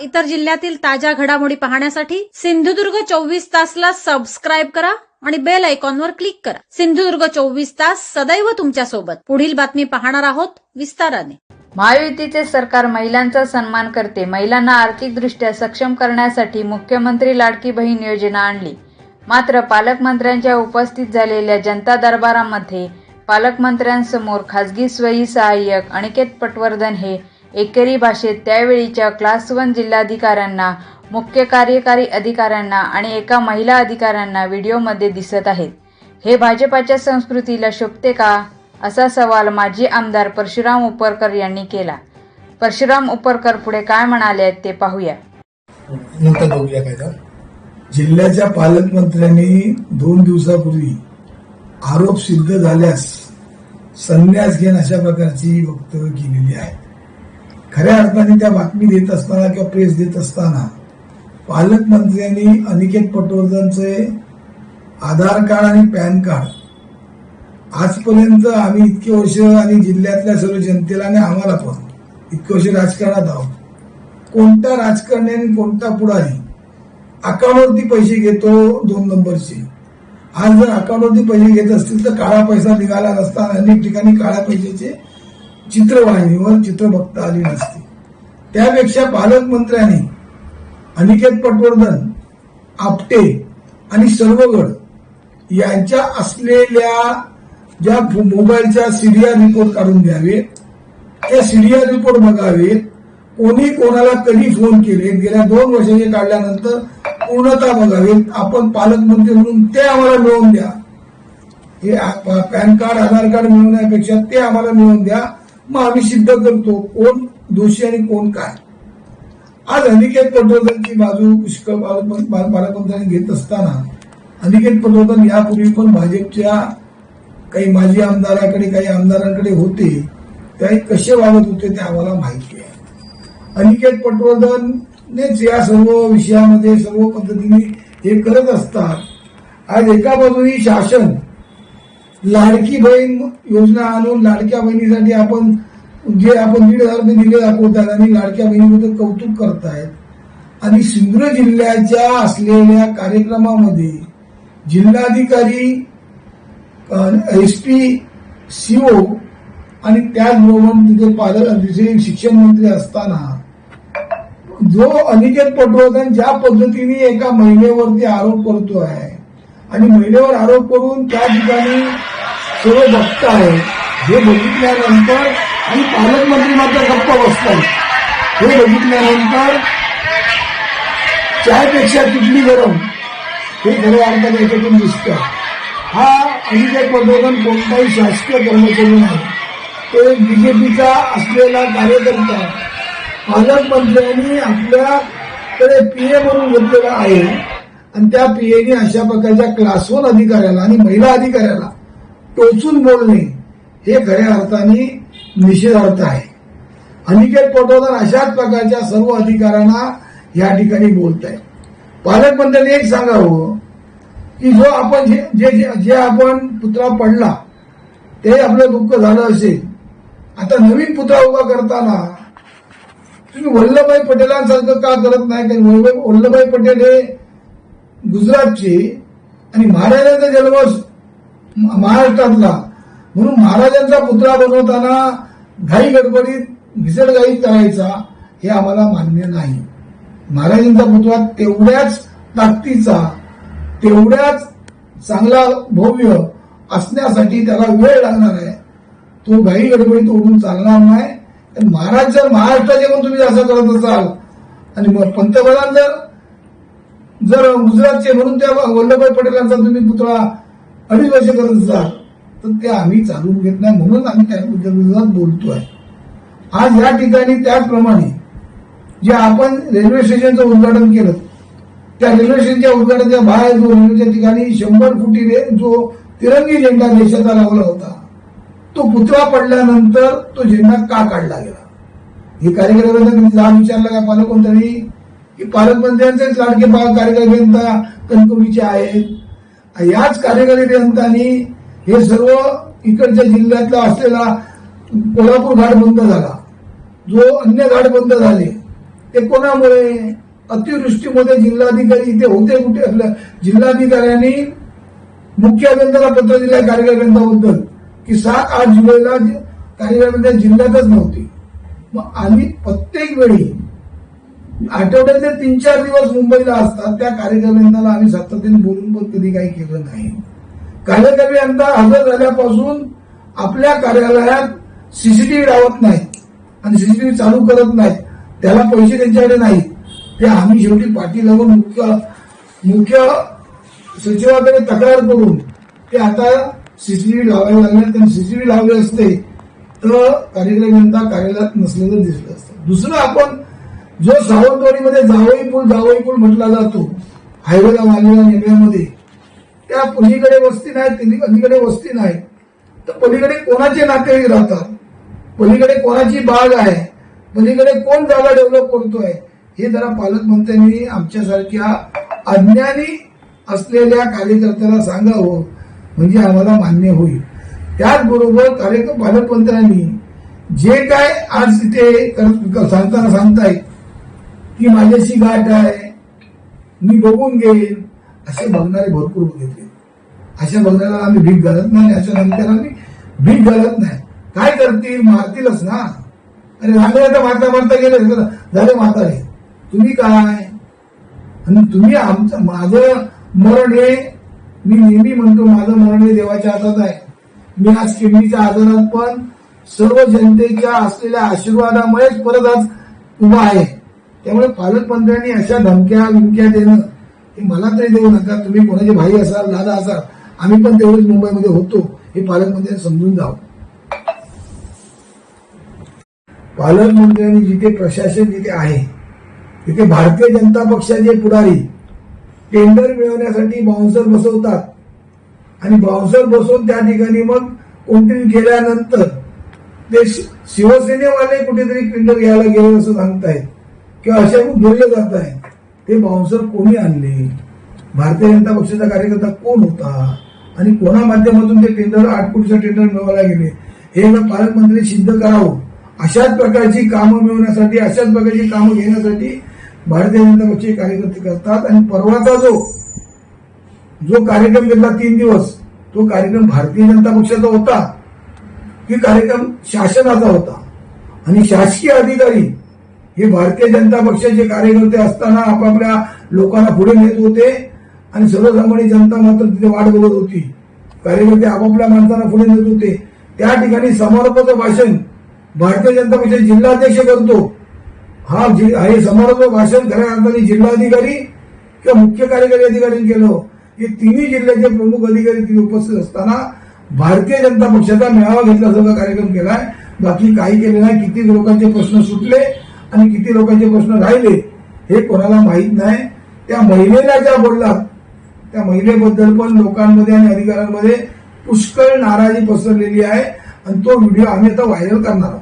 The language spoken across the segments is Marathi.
इतर जिल्ह्यातील ताज्या घडामोडी पाहण्यासाठी सिंधुदुर्ग चोवीस तासला सबस्क्राईब करा आणि बेल आयकॉनवर क्लिक करा. सिंधुदुर्ग चोवीस तास सदैव तुमच्यासोबत पुढील बातमी पाहणार आहोत विस्ताराने. महायुतीचे सरकार महिलांचा सन्मान करते. महिलांना आर्थिकदृष्ट्या सक्षम करण्यासाठी मुख्यमंत्री लाडकी बहीण योजना आणली. मात्र पालकमंत्र्यांच्या उपस्थित झालेल्या जनता दरबारामध्ये पालकमंत्र्यांसमोर खासगी स्वयी सहाय्यक अनिकेत पटवर्धन हे एकेरी भाषेत त्यावेळीच्या क्लास वन जिल्हाधिकाऱ्यांना मुख्य कार्यकारी अधिकाऱ्यांना आणि एका महिला अधिकाऱ्यांना व्हिडिओमध्ये दिसत आहेत. हे भाजपाच्या संस्कृतीला शोभते का? असा सवाल माजी आमदार परशुराम उपरकर यांनी केला. परशुराम उपरकर पुढे काय म्हणाले आहेत ते पाहूया. नंतर बघूया काय जिल्ह्याच्या पालकमंत्र्यांनी दोन दिवसापूर्वी आरोप सिद्ध झाल्यास संन्यास घेण अशा प्रकारची वक्तव्य केलेली आहेत खऱ्या अर्थाने त्या बातमी देत असताना किंवा प्रेस देत असताना पालकमंत्र्यांनी अनिकेत पटवर्धनचे आधार कार्ड आणि पॅन कार्ड आजपर्यंत आम्ही इतके वर्ष आणि जिल्ह्यातल्या सर्व जनतेला आणि आम्हाला पण इतके वर्ष राजकारणात आहोत. कोणता राजकारणी आणि कोणता पुढारी अकाउंटवरती पैसे घेतो दोन नंबरचे? आज जर अकाउंटवरती पैसे घेत असतील तर काळा पैसा निघाला नसता अनेक ठिकाणी काळ्या पैशाचे चित्रवाहिनीवर चित्र बघता आली नसते. त्यापेक्षा पालकमंत्र्यांनी अनिकेत पटवर्धन आपटे आणि सर्वगड यांच्या असलेल्या ज्या मोबाईलच्या सिरिया रिपोर्ट काढून द्यावे त्या सिरिया रिपोर्ट बघावेत. कोणी कोणाला कधी फोन केले गेल्या दोन वर्षाचे काढल्यानंतर पूर्णता बघावेत. आपण पालकमंत्री म्हणून ते आम्हाला मिळवून द्या. हे पॅन कार्ड आधार कार्ड मिळवण्यापेक्षा ते आम्हाला मिळवून द्या. मग आम्ही सिद्ध करतो कोण दोषी आणि कोण काय. आज अनिकेत पटवर्धनची बाजू पुष्कळ पालक- घेत असताना अनिकेत पटवर्धन यापूर्वी पण भाजपच्या काही माजी आमदाराकडे काही आमदारांकडे होते. त्याही कसे वागत होते ते आम्हाला माहिती आहे. अनिकेत पटवर्धननेच या सर्व विषयामध्ये सर्व पद्धतीने हे करत असतात. आज एका बाजूनी शासन लाडकी बहीण योजना आणून लाडक्या बहिणीसाठी आपण जे आपण दीड हजार रुपये दिले दाखवतात आणि लाडक्या बहिणीबद्दल कौतुक करतायत. आणि सिंधुदुर्ग जिल्ह्याच्या असलेल्या कार्यक्रमामध्ये जिल्हाधिकारी एस पी सीओ आणि त्याचबरोबर तिथे पालक तिथे शिक्षण मंत्री असताना जो अनिकेत पटवर्धन ज्या पद्धतीने एका महिलेवरती आरोप करतो आहे आणि महिलेवर आरोप करून त्या ठिकाणी सर्व बघताय हे बघितल्यानंतर आणि पालकमंत्री मात्र गप्प बसतात. हे बघितल्यानंतर चायपेक्षा किडनी गरम. हे खऱ्या अर्थाने याच्यातून दिसतं. हा अनिकेत प्रबोधन कोणताही शासकीय कर्मचारी नाही. तो बीजेपीचा असलेला कार्यकर्ता. पालकमंत्र्यांनी आपल्याकडे पीए म्हणून घेतलेला आहे. आणि त्या पीएने अशा प्रकारच्या क्लासवन अधिकाऱ्याला आणि महिला अधिकाऱ्याला टोचून बोलणे हे खऱ्या अर्थाने निषेधार्थ आहे. अनिकेत पटवर्धन अशाच प्रकारच्या सर्व अधिकाऱ्यांना या ठिकाणी बोलत आहे पालकमंत्र्यांनी एक सांगावं हो, की जो आपण जे जे जे- जे आपण पुतळा पडला ते आपलं दुःख झालं असेल. आता नवीन पुतळा उभा करताना तुम्ही वल्लभभाई पटेलांसारखं का करत नाही? कारण वल्लभभाई पटेल हे गुजरातचे आणि महाराजांचा जन्म महाराष्ट्रातला. म्हणून महाराजांचा पुतळा बनवताना घाई गडबडीत घिसडघाई करायचा हे आम्हाला मान्य नाही. महाराजांचा पुतळा तेवढ्याच ताकदीचा तेवढ्याच चांगला भव्य असण्यासाठी त्याला वेळ लागणार आहे. तो घाई गडबडीत ओढून चालणार नाही. तर महाराज जर महाराष्ट्राचे पण तुम्ही असं करत असाल आणि मग पंतप्रधान जर जर गुजरातचे म्हणून त्या वल्लभभाई पटेलांचा तुम्ही पुतळा अडीच वर्ष करत असाल तर ते आम्ही चालून घेत नाही म्हणून आम्ही त्या बोलतो बोलतोय. आज या ठिकाणी त्याचप्रमाणे जे आपण रेल्वे स्टेशनचं उद्घाटन केलं त्या रेल्वे स्टेशनच्या उद्घाटनाच्या बाहेर जो रेल्वेच्या ठिकाणी शंभर फुटी जो तिरंगी झेंडा देशाचा लावला होता तो पुतळा पडल्यानंतर तो झेंडा का काढला गेला? हे कार्यकर्त्यांना तुम्ही जाब विचारला का? पालकमंत्र्यांनी? की पालकमंत्र्यांचेच लाडके पा- कार्यकारी कणकवलीचे आहेत याच कार्यकारी अभियंतांनी हे सर्व इकडच्या जिल्ह्यातला असलेला कोल्हापूर घाट बंद झाला. जो अन्य घाट बंद झाले ते कोणामुळे? अतिवृष्टीमध्ये जिल्हाधिकारी इथे होते कुठे आपल्या जिल्हाधिकाऱ्यांनी मुख्य अभियंत्याला पत्र दिलं कार्यकर्त्यांबद्दल की सात आठ जुलैला कार्यक्रम जिल्ह्यातच नव्हते. मग आम्ही प्रत्येक वेळी आठवड्याचे तीन चार दिवस मुंबईला असतात. त्या कार्यकर्त्यांना आम्ही सातत्याने बोलून पण कधी काही केलं नाही. कार्यक्रमी हजर झाल्यापासून आपल्या कार्यालयात सीसीटीव्ही लावत नाहीत आणि सीसीटीव्ही चालू करत नाहीत. त्याला पैसे त्यांच्याकडे नाहीत. ते आम्ही शेवटी पाठी लावून मुख्य मुख्य सचिवाकडे तक्रार करून ते आता सीसीटीव्ही लावायला लागले. त्यांनी सीसीटीव्ही लावले असते तर कार्यक्रम कार्यालयात नसलेलं दिसलं असतं. दुसरं आपण जो सावंतवाडीमध्ये जावई पूल जावई पूल म्हटला जातो हायवेला मारलेला नेमल्यामध्ये त्या पलीकडे वस्ती नाही तिन्ही पलीकडे वस्ती नाही. तर पलीकडे कोणाचे नातेवाईक राहतात? पलीकडे कोणाची बाग आहे? पलीकडे कोण जागा डेव्हलप करतोय? हे जरा पालकमंत्र्यांनी आमच्यासारख्या अज्ञानी असलेल्या कार्यकर्त्याला सांगावं म्हणजे आम्हाला मान्य होईल. त्याचबरोबर कार्यक्रम पालकमंत्र्यांनी जे काय आज तिथे सांगताना सांगतायत की माझ्याशी गाठ आहे. मी बघून घेईन. असे बघणारे भरपूर बघितले. अशा बघणाऱ्याला आम्ही भीक घालत नाही. अशा नंतर आम्ही भीक घालत नाही. काय करतील मारतीलच ना. अरे राजे आता मारता मारता गेले. झाले म्हातारे. तुम्ही काय? आणि तुम्ही आमचं माझं मरण हे मी नेहमी म्हणतो माझं मरण हे देवाच्या हातात आहे. मी आज किडनीच्या आजारात पण सर्व जनतेच्या असलेल्या आशीर्वादामुळेच परत आज उभा आहे. त्यामुळे पालकमंत्र्यांनी अशा धमक्या विमक्या देणं हे मला तरी देऊ नका. तुम्ही कोणाचे भाई असाल दादा असाल आम्ही पण तेवढेच मुंबईमध्ये होतो. हे पालकमंत्र्यांनी समजून जावं. पालकमंत्र्यांनी जिथे प्रशासन जिथे आहे तिथे भारतीय जनता पक्षाचे पुढारी टेंडर मिळवण्यासाठी बाउन्सर बसवतात. आणि बाउन्सर बसवून त्या ठिकाणी मग कोणतरी गेल्यानंतर ते शिवसेनेवाले कुठेतरी टेंडर घ्यायला गेले असं सांगतायत. किंवा अशा खूप बोलले जात आहे. ते बाउन्सर कोणी आणले? भारतीय जनता पक्षाचा कार्यकर्ता कोण होता? आणि कोणा माध्यमातून ते टेंडर आठ कोटीचं टेंडर मिळवायला गेले? हे एकदा पालकमंत्री सिद्ध करावं. अशाच प्रकारची कामं मिळवण्यासाठी अशाच प्रकारची कामं घेण्यासाठी भारतीय जनता पक्षाचे कार्यकर्ते करतात. आणि परवाचा जो जो कार्यक्रम घेतला तीन दिवस तो कार्यक्रम भारतीय जनता पक्षाचा होता की कार्यक्रम शासनाचा होता? आणि शासकीय अधिकारी हे भारतीय जनता पक्षाचे कार्यकर्ते असताना आपापल्या लोकांना पुढे नेत होते आणि सर्वसामान्य जनता मात्र तिथे वाट बघत होती. कार्यकर्ते आपापल्या माणसांना पुढे नेत होते. त्या ठिकाणी समारोपाचं भाषण भारतीय जनता पक्षाचे जिल्हाध्यक्ष करतो. हा जि- हे समारोप भाषण खऱ्या अर्थाने जिल्हाधिकारी किंवा मुख्य कार्यकारी अधिकाऱ्यांनी केलं. हे तिन्ही जिल्ह्याचे प्रमुख अधिकारी तिथे उपस्थित असताना भारतीय जनता पक्षाचा मेळावा घेतला सगळा कार्यक्रम केलाय. बाकी काही केले नाही. किती लोकांचे प्रश्न सुटले आणि किती लोकांचे प्रश्न राहिले हे कोणाला माहीत नाही. त्या महिलेला ज्या बोललात त्या महिलेबद्दल पण लोकांमध्ये आणि अधिकाऱ्यांमध्ये पुष्कळ नाराजी पसरलेली आहे आणि तो व्हिडिओ आम्ही आता व्हायरल करणार आहोत.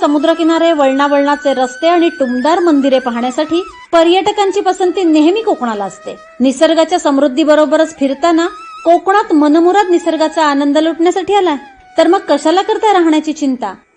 समुद्रकिनारे वळणावळणाचे रस्ते आणि टुमदार मंदिरे पाहण्यासाठी पर्यटकांची पसंती नेहमी कोकणाला असते. निसर्गाच्या समृद्धीबरोबरच फिरताना कोकणात मनमुराद निसर्गाचा आनंद लुटण्यासाठी आलाय. तर मग कशाला करताय राहण्याची चिंता?